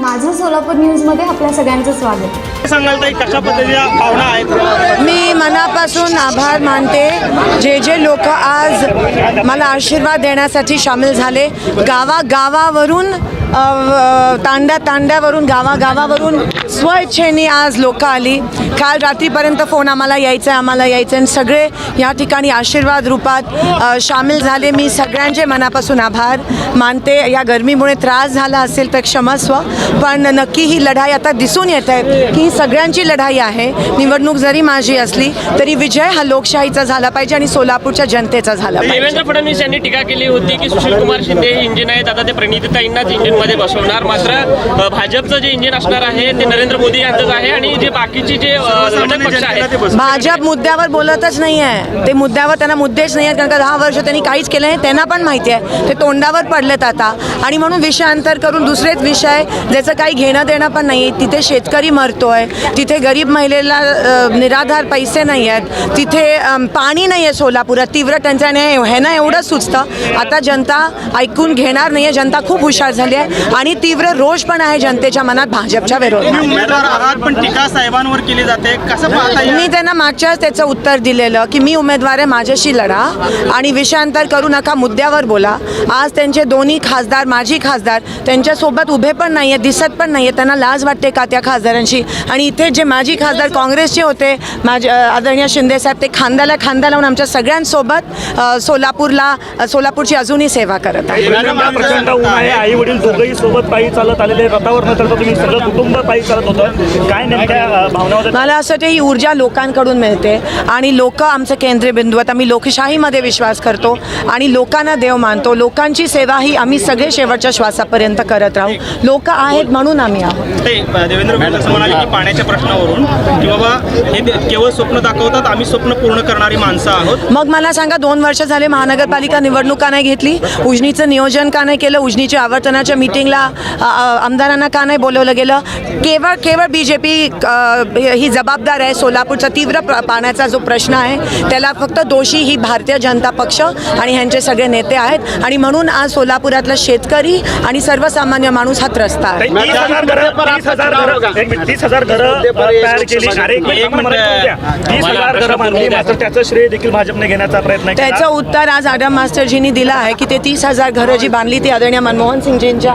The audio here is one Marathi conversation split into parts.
माझं सोलापूर न्यूजमध्ये आपल्या सगळ्यांचं स्वागत. काय सांगाल ताई कशा पद्धतीच्या भावना आहेत? मी मनापासून आभार मानते. जे जे लोक आज मला आशीर्वाद देण्यासाठी सामील झाले गावागावावरून तांड्या तांड्यावरून गावागावावरून स्वइच्छेने आज लोक आली. काल रात्रीपर्यंत फोन आम्हाला यायचं आहे आम्हाला यायचं आणि सगळे या ठिकाणी आशीर्वाद रूपात सामील झाले. मी सगळ्यांचे मनापासून आभार मानते. या गरमीमुळे त्रास झाला असेल तर क्षमस्व पण नक्की ही लढाई आता दिसून येत आहे की ही सगळ्यांची लढाई आहे. निवडणूक जरी माझी असली तरी विजय हा लोकशाहीचा झाला पाहिजे आणि सोलापूरच्या जनतेचा झाला पाहिजे. देवेंद्र फडणवीस यांनी टीका केली होती की सुशील कुमार शिंदे हे इंजिन आहेत. आता ते प्रणितीताईंनाच इंजिनमध्ये बसवणार. मात्र भाजपचं जे इंजिन असणार आहे ते नरेंद्र मोदी यांचंच आहे आणि जे बाकीचे जे घटक पक्ष आहेत. भाजप मुद्द्यावर बोलतच नाही आहे ते मुद्द्यावर त्यांना मुद्देच नाही आहेत कारण का दहा वर्ष त्यांनी काहीच केलं नाही त्यांना पण माहिती आहे ते तोंडावर पडलेत आता. आणि म्हणून विषयांतर करून दुसरेच विषय ज्याचं काही घेणं देणं पण नाही आहे तिथे शेतकरी मरतोय तिथे गरीब महिलेला निराधार पैसे नाही आहेत तिथे पाणी नाही आहे सोलापुरात. तीव्र टंचाई आहे हे ना एवढं सुचतं. आता जनता ऐकून घेणार नाही आहे जनता खूप हुशार झाली आहे. आणि तीव्र रोष पण आहे जनतेच्या मनात भाजपच्या विरोधात. तुम्ही उमेदवार आहात पण टीका साहेबांवर केली जाते. कसं पाहता मी त्यांना मागच्याच त्याचं उत्तर दिलेलं की मी उमेदवार आहे माझ्याशी लढा. आणि विषयांतर करू नका मुद्द्यावर बोला. आज त्यांचे दोन्ही खासदार माजी खासदार त्यांच्यासोबत उभे पण नाही आहेत दिसत पण नाही आहेत त्यांना लाज वाटते का त्या खासदारांची आणि इथे जे माजी खासदार काँग्रेसचे होते माझे आदरणीय शिंदेसाहेब ते खांद्याला खांदा लावून आमच्या सगळ्यांसोबत सोलापूरला सोलापूरची अजूनही सेवा करत आहे दोघंही सोबत पायी चालत आलेले रथावर न चढता तुम्ही सगळं कुटुंब पायी चालत होतं. काय नेमक्या भावना मला असं वाटतं ही ऊर्जा लोकांकडून मिळते आणि लोक आमचं केंद्रबिंदू आहेत आम्ही लोकशाहीमध्ये विश्वास करतो आणि लोकांना देव मानतो. लोकांची सेवा ही आम्ही सगळे शेवटच्या श्वासापर्यंत करत राहू. लोक आहेत म्हणून आम्ही आहोत. ते देवेंद्र म्हणाले की पाण्याच्या प्रश्नावरून की बाबा हे केवळ स्वप्न दाखवतात आम्ही स्वप्न पूर्ण करणारी माणसं आहोत. मग मला सांगा दोन वर्ष झाले महानगरपालिका निवडणूक का नाही घेतली? उजनीचं नियोजन का नाही केलं? उजनीच्या आवर्तनाच्या मिटिंगला आमदारांना का नाही बोलवलं गेलं? केवळ केवळ बी जे पी ही जबाबदार आहे. सोलापूरचा तीव्र प्र- पाण्याचा जो प्रश्न आहे त्याला फक्त दोषी ही भारतीय जनता पक्ष आणि ह्यांचे सगळे नेते आहेत. आणि म्हणून आज सोलापुरातला शेतकरी आणि सर्वसामान्य माणूस हा त्रस्त आहे. त्याचं उत्तर आज आडम मास्टरजींनी दिलं आहे की ते तीस हजार घरं जी बांधली ती आदरणीय मनमोहन सिंगजींच्या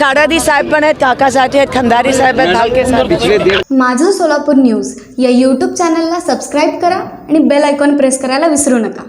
काडादी साहेब पण आहेत काकासाठी आहेत खंदारी साहेब आहेत भालके साहेब आहेत. माझं सोलापूर न्यूज या यूट्यूब चॅनलला सबस्क्राईब करा आणि बेल आयकॉन प्रेस करायला विसरू नका